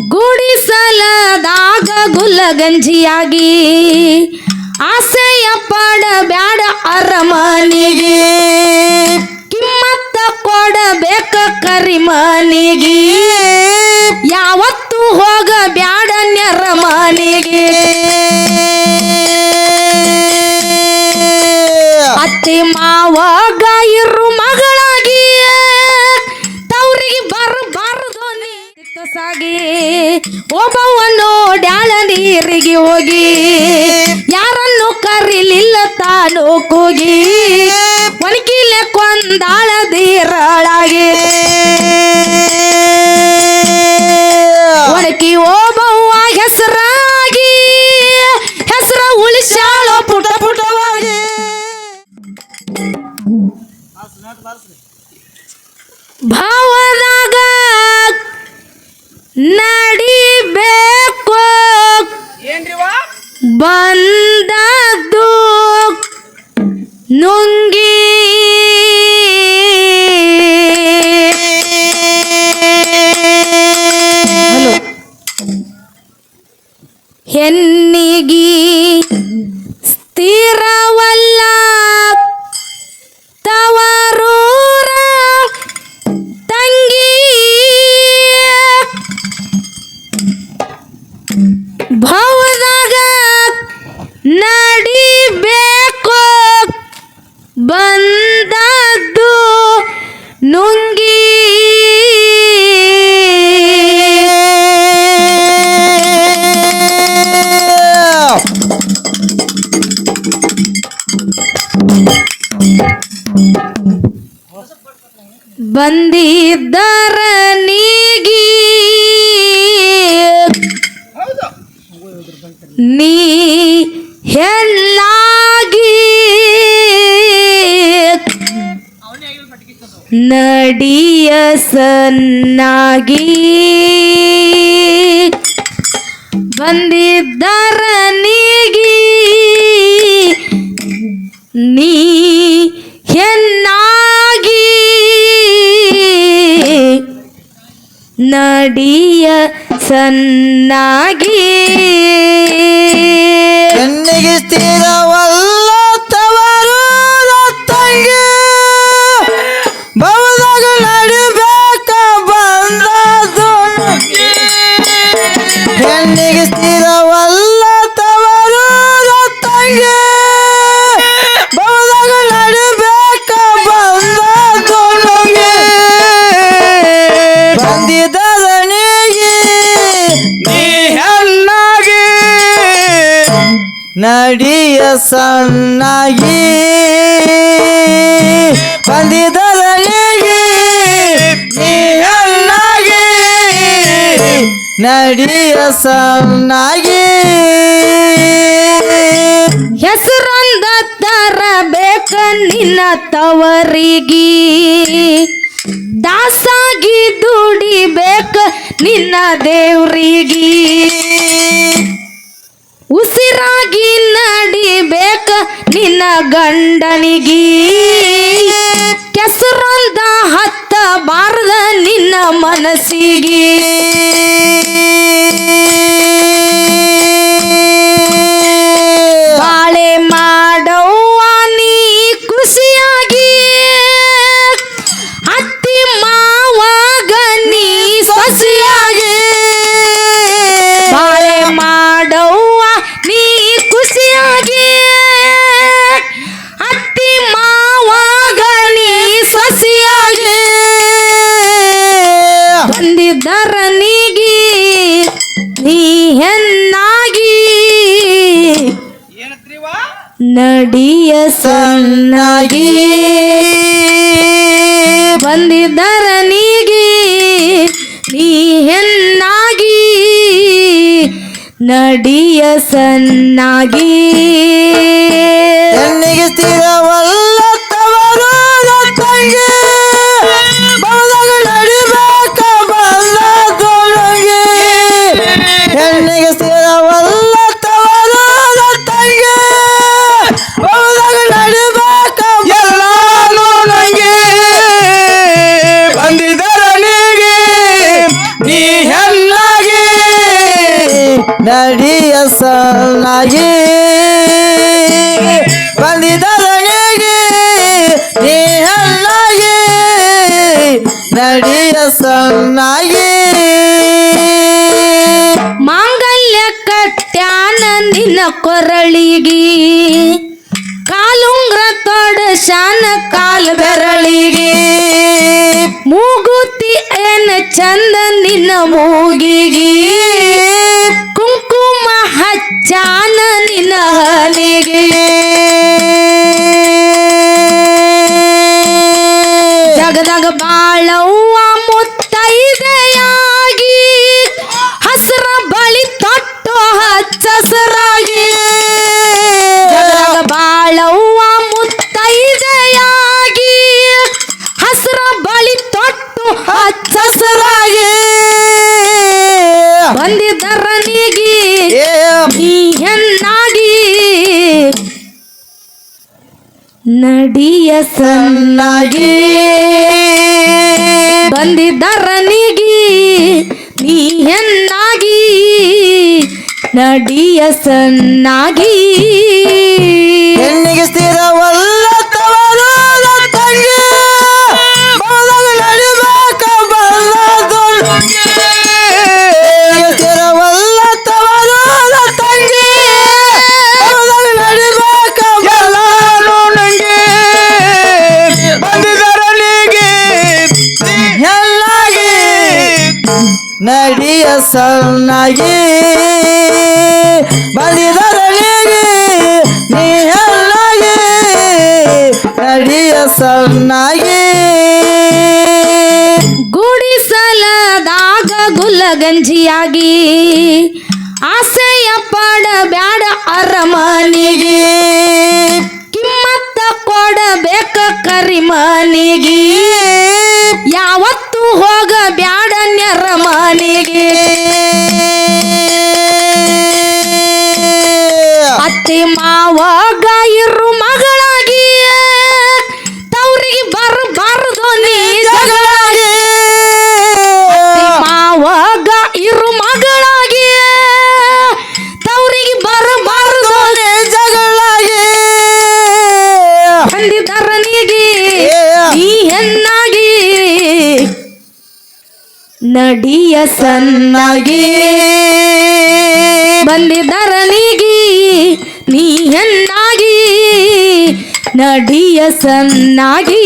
ಗುಡಿಸಲದಾಗ ಗುಲ್ಲಗಂಜಿಯಾಗಿ ಆಸೆಯ ಪಡಬ್ಯಾಡ ಅರಮನಿಗೆ. ಕಿಮ್ಮತ್ತ ಕೊಡಬೇಕ ಕರಿಮನಿಗೆ. ಯಾವತ್ತು ಹೋಗ ಬ್ಯಾಡ ನೆರಮನಿಗೆ. ಅತ್ತೆ ಮಾವಾಗ ಇರು ಮಗಳಾಗಿ ಸಾಗಿ ಒಬ್ಬವ ನೋಡ್ಯಾಳ ನೀರಿಗೆ ಹೋಗಿ ಯಾರನ್ನು ಕರಿಲಿಲ್ಲ ತಾನು ಕೂಗಿ ಒಣಗಿಲೆ ಕೊಂದಾಳ ದೀರಳಾಗಿ ಬಂದಿದ್ದರ ನೀಗಿ. ನೀ ಎಲ್ಲಾಗಿ ನಡಿಯ ಸನ್ನಾಗಿ. ಬಂದಿದ್ದರ ನೀಗಿ ನಡಿಯ ಸನ್ನಾಗಿ. ಕಣ್ಣಿಗೆ ಸ್ಥಿರವಲ್ಲ. ನಡಿಯ ಸಣ್ಣಾಗಿ ಬಂದಿದ್ದರಲ್ಲಿ ನೀಗಿ ನೀ ಹೆಣ್ಣಾಗಿ ನಡಿಯ ಸಣ್ಣಾಗಿ. ಹೆಸರೊಂದ ತರಬೇಕ ನಿನ್ನ ತವರಿಗಿ, ದಾಸಾಗಿ ದುಡಿಬೇಕ ನಿನ್ನ ದೇವ್ರಿಗಿ. ಉಸಿರಾಗಿ ನಡಿಬೇಕ ನಿನ್ನ ಗಂಡನಿಗಿ. ಕೆಸರೊಂದ ಹತ್ತ ಬಾರದ ನಿನ್ನ ಮನಸ್ಸಿಗೆ. ನಡಿಯ ಸಣ್ಣಾಗಿ ಬಂದಿದ್ದರ ನೀಗಿ ನೀ ಹೆಣ್ಣಾಗಿ. ನಡಿಯ ಸಣ್ಣಾಗಿ. ಸ್ಥಿರವಲ್ಲ. ನಡಿಯ ಸನ್ನಾಗಿ ಬಂದಿದ್ದರನಿಗೆ ನೀ ಹೆಣ್ಣಾಗಿ ನಡಿಯ ಸನ್ನಾಗಿ ಮಾಂಗಲ್ಯ ಕಟ್ಯಾನ ನಿನ್ನ ಕೊರಳಿಗಿ. ಕಾಲುಂಗ್ರ ತೊಡಶಾನ ಕಾಲ್ ಬೆರಳಿಗೆ. ಮೂಗುತಿ ಏನ ಚಂದ ನಿನ್ನ ಮೂಗಿಗಿ. ಹಚ್ಚಾನ ನಿನ್ನ ಹಲಿಗೆ ನಡಿಯ ಸನ್ನಾಗಿ ಬಂದಿದ್ದರನಿಗಿ ನೀ ಹೆಣ್ಣಾಗಿ ನಡಿಯ ಸನ್ನಾಗಿ ಹೆಣ್ಣಿಗೆ ಸ್ಥಿರವಲ್ಲ ನಡಿಯ ಬಲಿದರಳಿಗೆ ನೀ ಹೆಣ್ಣಾಗಿ ನಡಿಯ ಸಣ್ಣಾಗಿ. ಗುಡಿಸಲದಾಗ ಗುಲಗಂಜಿಯಾಗಿ ಆಸೆಯ ಪಡಬ್ಯಾಡ ಅರಮನಿಗೆ. ಕೊಡಬೇಕ ಕರಿಮನಿಗೆ. ಯಾವತ್ತು ಹೋಗ ಬ್ಯಾಡ ನೆರಮನಿಗೆ ಅತ್ತೆ ಮಾವಾಗ ಇರು ಮಗಳಾಗಿ. ನಡಿಯ ಸನ್ನಗೆ ಬಂದಿದ್ದರನಿಗೆ ನೀ ಹೆಣ್ಣಾಗಿ ನಡಿಯ ಸನ್ನಾಗಿ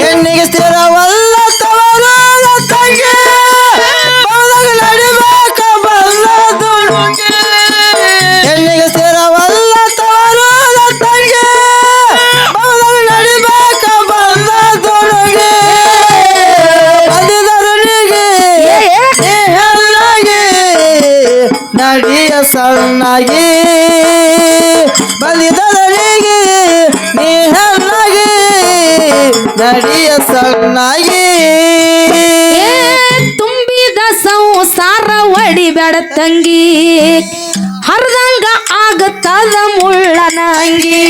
ಹೆಣ್ಣಿಗೆ ಸ್ಥಿರವಲ್ಲ ನಡಿಯ ಸಣ್ಣಾಗಿ ಬಂದಿದ್ದರನಿಗೆ ನೀ ಹಣ್ಣಾಗಿ ನಡಿಯ ಸಣ್ಣಾಗಿ. ತುಂಬಿದ ಸಂಸಾರ ಒಡಿಬೇಡ ತಂಗಿ, ಹರಿದಂಗ ಆಗತ್ತದ ಮುಳ್ಳನಂಗಿ.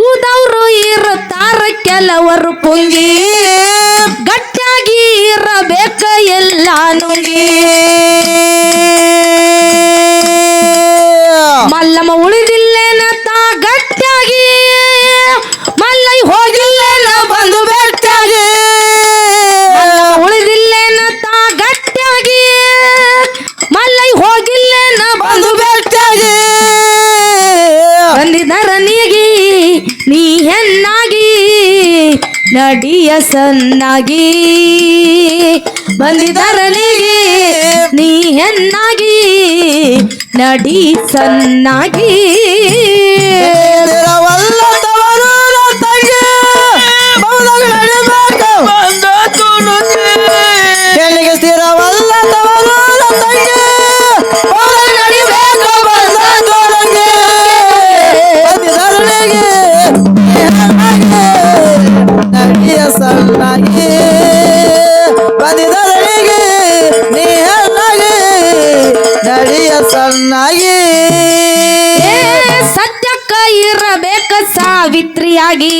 ಊದವ್ರು ಇರುತ್ತಾರ ಕೆಲವರು ಪುಂಗಿ ಗಟ್ಟಿಯಾಗಿ ಇರಬೇಕ ಎಲ್ಲ ನುಂಗಿ. ಸನ್ನಾಗಿ ಬಂದಿದ್ದರನಿಗೆ ನೀ ಹೆನ್ನಾಗಿ ನಡಿ ಸನ್ನಾಗಿ ಇರಬೇಕ ಸಾವಿತ್ರಿಯಾಗಿ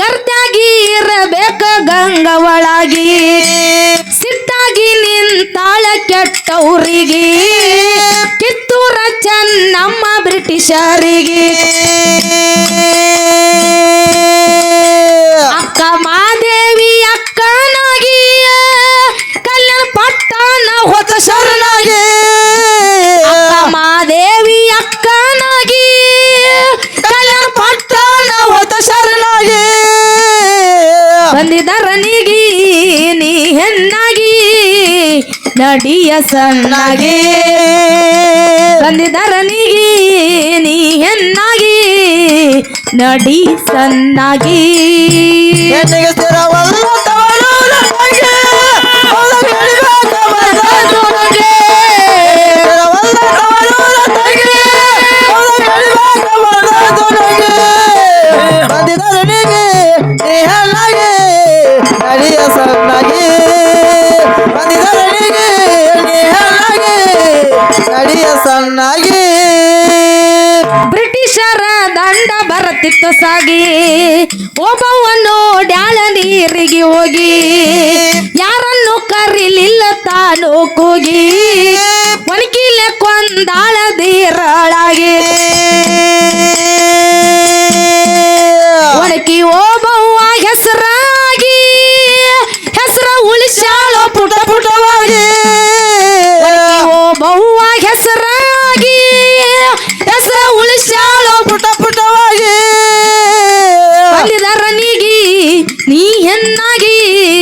ಗರ್ತ್ಯಾಗಿ ಇರಬೇಕ ಗಂಗವಳಾಗಿ. ಸಿಟ್ಟಾಗಿ ನಿಂತಾಳ ಕೆಟ್ಟವರಿಗೆ, ಕಿತ್ತೂರ ಚೆನ್ನಮ್ಮ ಬ್ರಿಟಿಷರಿಗೆ. ಅಕ್ಕ ಮಾದೇವಿ ಅಕ್ಕನಾಗಿ, ಕಲ್ಯಾಣ ಪಟ್ಟಣ ಹೊತ್ತ ಶರಣಾಗಿ. ಮಾದೇವಿ ಅಕ್ಕನಾಗಿ ನಡಿಯ ಸಣ್ಣಗೆ. ಬಂದಿದರನಿಗಿ ನೀ ಹೆಣ್ಣಾಗಿ. ನಡಿ ಸಣ್ಣಾಗಿ. ಸಾಗಿ ಒಬ್ಬವನ್ನು ಡ್ಯಾಳ ನೀರಿಗೆ ಹೋಗಿ ಯಾರನ್ನು ಕರಿಲಿಲ್ಲ ತಾನು ಕೂಗಿ ಒಣಗಿಲೆ ಕೊಂದಾಳ ದೀರಳಾಗಿ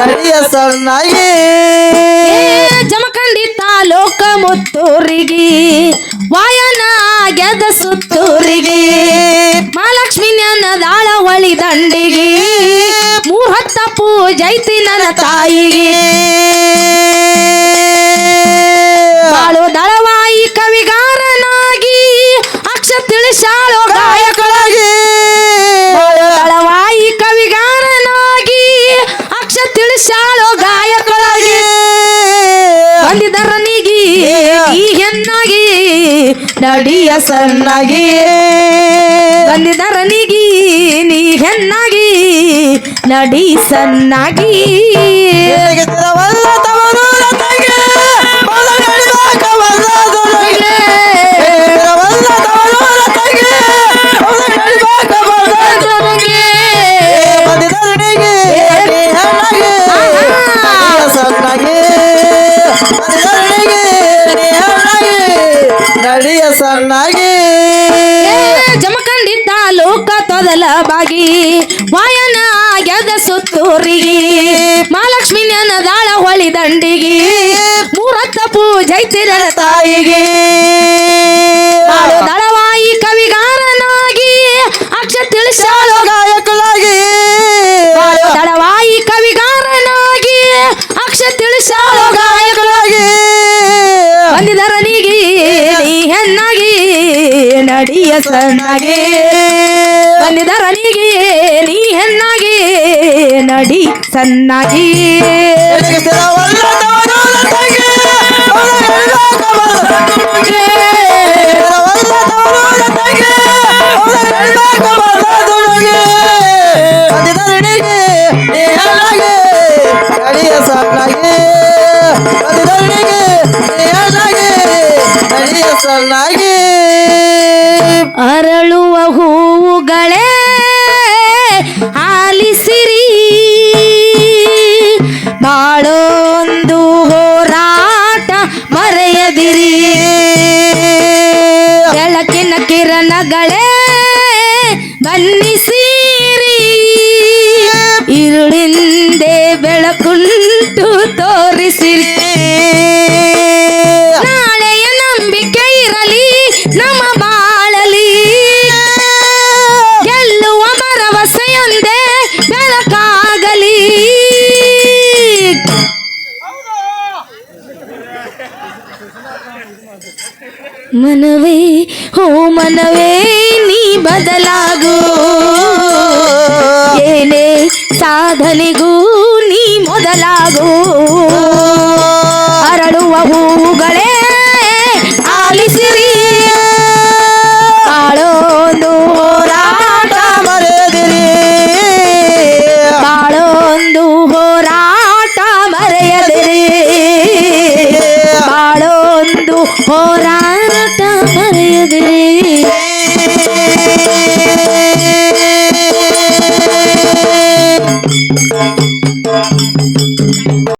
ನಡಿಯ ಸಣ್ಣಾಗಿ ಜಮಖಂಡಿ ತಾಲೂಕ ಮುತ್ತೂರಿಗೆ, ವಾಯನ ಗೆದ ಸುತ್ತೂರಿಗೆ, ಮಹಾಲಕ್ಷ್ಮಿ ದಾಳ ಹೊಳಿ ದಂಡಿಗೆ ಮೂರ್ ಹತ್ತ ಪೂಜೈತಿ ನನ್ನ ತಾಯಿಗೆ. ಬಂದಿದರನಿಗಿ ಈ ಹೆಣ್ಣಾಗಿ ನಡಿಯ ಸಣ್ಣಾಗಿ. ಬಂದಿದರನಿಗಿ ನೀ ಹೆಣ್ಣಾಗಿ ನಡಿ ಸಣ್ಣಾಗಿ. ಸಣ್ಣಾಗಿ. ಜಮಕಂಡಿ ತಾಲೂಕ ತೊದಲ ಬಾಗಿ, ವಾಯನ ಆಗ್ಯದ ಸುತ್ತೂರಿಗೆ, ಮಹಾಲಕ್ಷ್ಮಿ ದಾಳ ಹೊಳಿ ದಂಡಿಗೆ, ಮೂರತ್ತ ಪೂಜೈತಿರ ತಾಯಿಗೆ. ಸಣ್ಣಾಗಿ ಬಂದಿದರನಿಗೆ ನೀ ಹೆಣ್ಣಾಗಿ ನಡಿ ಸಣ್ಣಾಗಿ. ಅರಳುವ ಹೂವುಗಳೇ ಆಲಿಸಿರಿ ಬಾಳೊಂದು ಹೋರಾಟ ಮರೆಯದಿರಿ ಬೆಳಕಿನ ಕಿರಣಗಳೇ ಬನ್ನಿಸಿರಿ ഇരുളിന്റെ ಬೆಳಕುಂಟು ತೋರಿಸಿರಿ ಮನವೇ ಹೋ ಮನವೇ ನೀ ಬದಲಾಗು. ಏನೇ ಸಾಧನೆಗೂ ನೀ ಮೊದಲಾಗು. ಅರಳುವ ಹೂಗಳೇ